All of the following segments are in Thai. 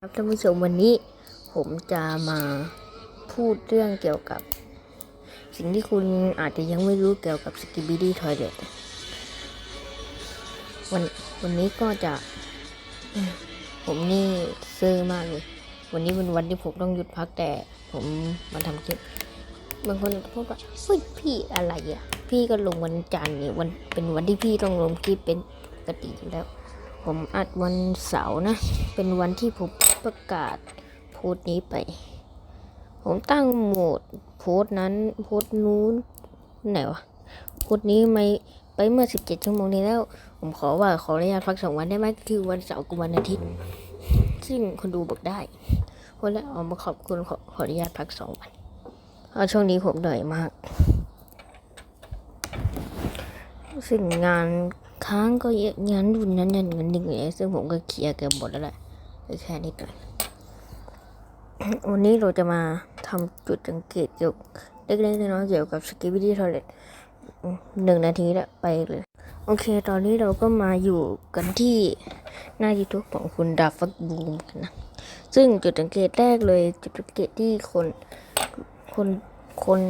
ครับท่านผู้ชมวันนี้ผมจะมาพูดเรื่องเกี่ยวกับ สิ่งที่คุณอาจจะยังไม่รู้เกี่ยวกับสกิบิดี้ทอยเลตวันวันนี้ก็จะ ผมนี่ซื่อมากเลย วันนี้เป็นวันที่ผมต้องหยุดพักแต่ผมมาทำคลิปบางคนพูดว่าเฮ้ยพี่อะไรอะ พี่ก็ลงวันจันทร์นี่วันเป็นวันที่พี่ต้องลงคลิปเป็นปกติอยู่แล้วผมอัดวันเสาร์นะ เป็นวันที่ผม ประกาศโพสต์นี้ไป ผมตั้งโหมดโพสต์นั้นโพสต์นู้นไหนวะโพสต์นี้ไม่ไปเมื่อ 17 ชั่วโมงนี้แล้ว ผมขอว่าขออนุญาตพักสองวันได้ไหมคือวันเสาร์กับวันอาทิตย์ ซึ่งคนดูบอกได้คนแล้วเอามาขอบคุณขอขออนุญาตพักสองวันเพราะช่วงนี้ผมเหนื่อยมาก ซึ่งงานค้างก็เยอะงานรุ่นนั้นนั่นเงินหนึ่งเลยซึ่งผมก็เคลียร์เกือบหมดแล้วแหละ แค่นิดหน่อยวันนี้เราจะมาทำจุดสังเกตเกี่ยวเล็กๆน้อยๆเกี่ยวกับสกิบิดี้ทอ l ล t หนึ่งนาทีล้วไปเลย โอเค ตอนนี้เราก็มาอยู่กันที่หน้า YouTube ของคุณดาฟักบูมกันนะ ซึ่งจุดสังเกตแรกเลย จุดสังเกตที่คนคนคน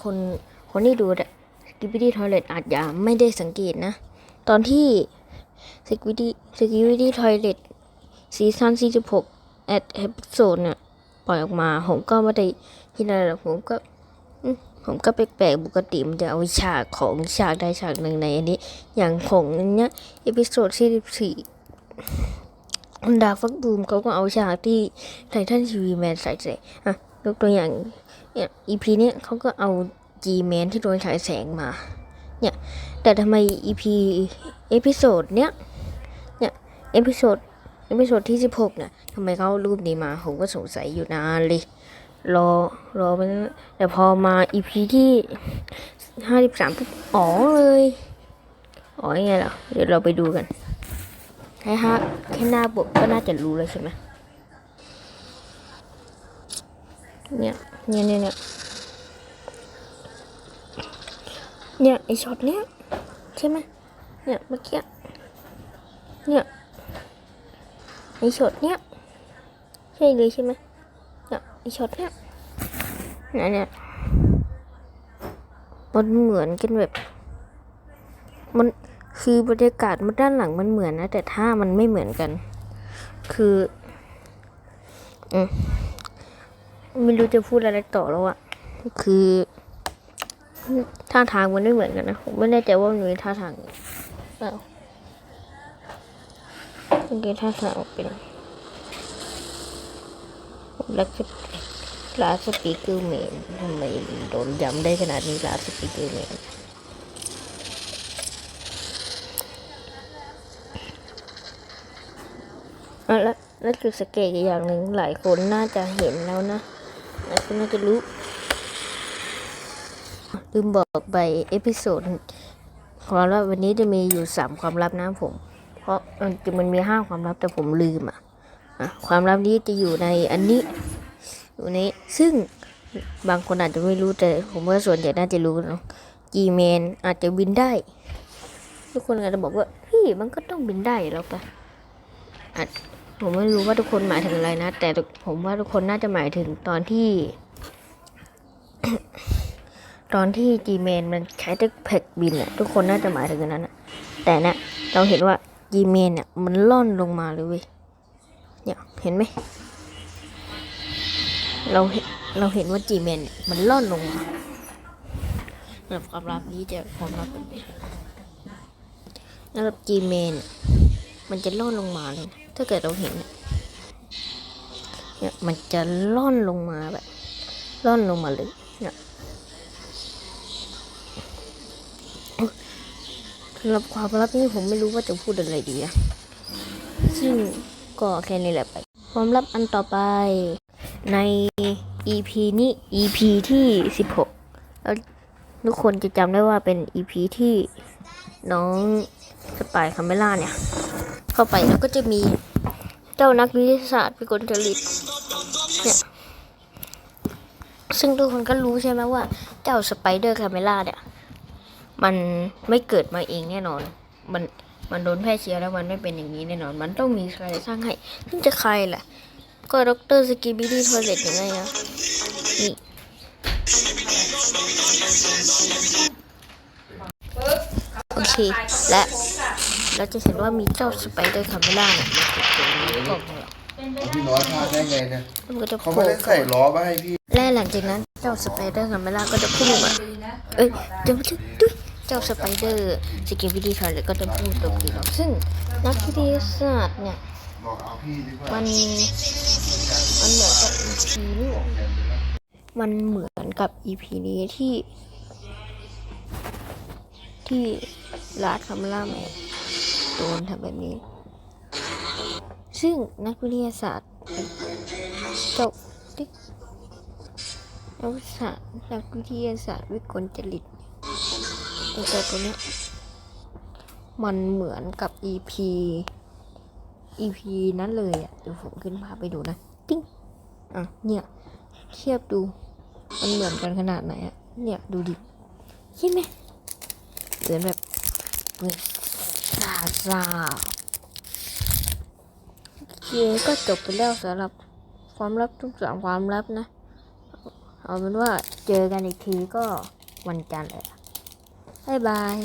คนคนที่ดูสกิบิดี้ทอ l ล t อาจจะไม่ได้สังเกตนะ ตอนที่สกิบิดี้สกิบิดี้ทอ l ล t ซีซั่น46แอดเอพิโซดเนี่ย ปล่อยออกมา ผมก็ไม่ได้คิดอะไรหรอกผมก็ผมก็แปลกๆปกติมันจะเอาฉากของฉากใดฉากหนึ่งในอันนี้ อย่างของเนี้ยเอพิโซดที่14ดาฟักบูมเขาก็เอาฉากที่ไททันทีวีแมนใส่ใส่อะยกตัวอย่างเนี่ยอีพีเนี้ยเขาก็เอาจีแมนที่โดนฉายแสงมา เนี่ย แต่ทำไมอีพีเอพิโซดเนี้ยเนี่ยเอพิโซด เอพิโซดที่16เนี่ยทำไมเขารูปนี้มา ผมก็สงสัยอยู่นานเลย รอ รอไปนั่นแต่พอมาอีพีที่ห้าสิบสามปุ๊บอ๋อเลยอ๋อยังไงล่ะ เดี๋ยวเราไปดูกันแค่ฮะแค่หน้าบทก็น่าจะรู้แล้วใช่ไหมเนี่ยเนี่ยเนี่ยเนี่ยเนี่ยไอช็อตเนี้ยใช่ไหมเนี่ยเมื่อกี้เนี่ย ไอช็อตเนี้ยใช่เลยใช่ไหมเนี่ยไอช็อตเนี้ยเนี่ยเนี่ยมันเหมือนกันแบบ มันคือบรรยากาศมันด้านหลังมันเหมือนนะ แต่ท่ามันไม่เหมือนกัน คืออืมไม่รู้จะพูดอะไรต่อแล้วอะคือท่าทางมันไม่เหมือนกันนะผมไม่แน่ใจว่ามันมีท่าทางเปล่า โอเคท่าทางเป็นลักษลาสปีกเกอร์แมนทำไมโดนย้ำได้ขนาดนี้ลาสปีกเกอร์แมนอะแล้วแล้วจุดสังเกตอีกอย่างหนึ่งหลายคนน่าจะเห็นแล้วนะหลายคนน่าจะรู้ลืมบอกไปเอพิโซดความลับวันนี้จะมีอยู่สามความลับนะผม ราะมันจริงมันมีห้าความลับแต่ผมลืมอะความลับนี้จะอยู่ในอันนี้ อยู่ในซึ่งบางคนอาจจะไม่รู้แต่ผมว่าส่วนใหญ่น่าจะรู้เนาะจีเมนอาจจะบินได้ ทุกคนอาจจะบอกว่าพี่มันก็ต้องบินได้แล้วปะอาจผมไม่รู้ว่าทุกคนหมายถึงอะไรนะ แต่ผมว่าทุกคนน่าจะหมายถึงตอนที่ ตอนที่จีเมนมันใช้เทคแพ็กบินอะทุกคนน่าจะหมายถึงนนั้นอะแต่เนี่ยเราเห็นว่า จีเมนเนี่ย มันล่อนลงมาเลยเว้ยเนี่ยเห็นไหมเราเห็นเราเห็นว่าจีเมนเนี่ยมันล่อนลงมาแบบความลับนี้จะความลับแบบนี้แล้วจีเมนมันจะล่อนลงมาเลยนะถ้าเกิดเราเห็นเนี่ยเนี่ยมันจะล่อนลงมาแบบล่อนลงมาเลยเนี่ยำหรับความลับนี้ผมไม่รู้ว่าจะพูดอะไรดีนะซึ่งก็แค่นี้แหละไป ความลับอันต่อไปใน EP นี้ EP ที่ 16 แล้วทุกคนจะจำได้ว่าเป็น EP ที่น้องสปายคาเมล่าเนี่ย เข้าไปแล้วก็จะมีเจ้านักวิทยาศาสตร์พิกลจริตเนี่ยซึ่งทุกคนก็รู้ใช่ไหมว่าเจ้าสไปเดอร์คาเมล่าเนี่ย มันไม่เกิดมาเองแน่นอน มันมันโดนแพร่เชื้อแล้วมันไม่เป็นอย่างนี้แน่นอน มันต้องมีใครสร้างให้ซึ่งจะใครล่ะ ก็ด็อกเตอร์สกีบิดี้ทอเลตยังไงอะนี่โอเค และเราจะเห็นว่ามีเจ้าสไปเดอร์คาเมล่าเนี่ยมันถูกตัวนี้กล่องเลยเอาพี่น้อยพลาดได้ไงเนี่ยแล้วมันก็จะเขาโผไม่ล่ได้ใส่ล้อมาให้พี่ และหลังจากนั้นเจ้าสไปเดอร์คาเมล่าก็จะพุ่งมาเอ้ยเดี๋ยวมันจะดุ๊ย เจ้าสไปเดอร์สกีบิดี้ทอเลตก็จะพุ่งโจมตีเราซึ่งนักวิทยาศาสตร์เนี่ย มัน มันเหมือนกับ EP นี่หว่ามันเหมือนกับ EP นี้ที่ ที่ลาดคาเมล่าแมนโดนทำแบบนี้ ซึ่งนักวิทยาศาสตร์เจ้าติ๊กนักวิทยาศาสตร์นักวิทยาศาสตร์วิกลจริต ไอ้เจ้าตัวเนี้ยมันเหมือนกับ EP EP นั้นเลยอะเดี๋ยวผมขึ้นภาพไปดูนะ ติ้งอะเนี่ย เทียบดู มันเหมือนกันขนาดไหนอะ เนี่ยดูดิใช่ไหมเหมือนแบบเหมือนซาซาโอเคก็จบไปแล้วสำหรับความลับทุกสามความลับนะ เอาเป็นว่าเจอกันอีกทีก็วันจันทร์แหละ บ๊ายบาย